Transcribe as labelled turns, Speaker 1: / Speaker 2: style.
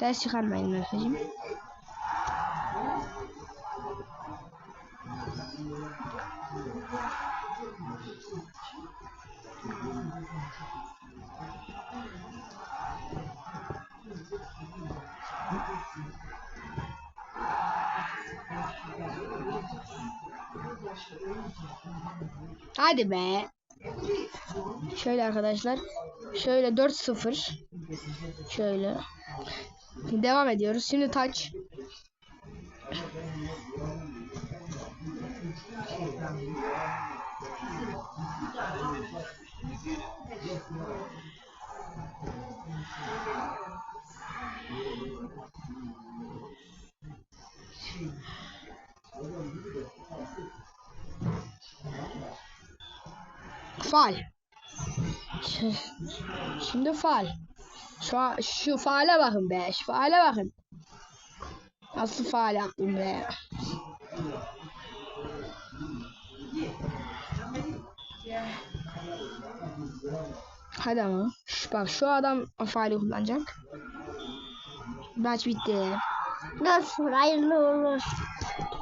Speaker 1: Ses çıkarmayın efendim. Hadi be. Şöyle arkadaşlar. Şöyle 4-0. Şöyle. Devam ediyoruz. Şimdi taç. Faal. Ş- Şimdi faal. Şu, şu faale bakın be. Şu faale bakın. Nasıl faal yaptım be. Hadi ama. Şu, bak şu adam faali kullanacak. Maç bitti.
Speaker 2: Nasıl hayırlı olur.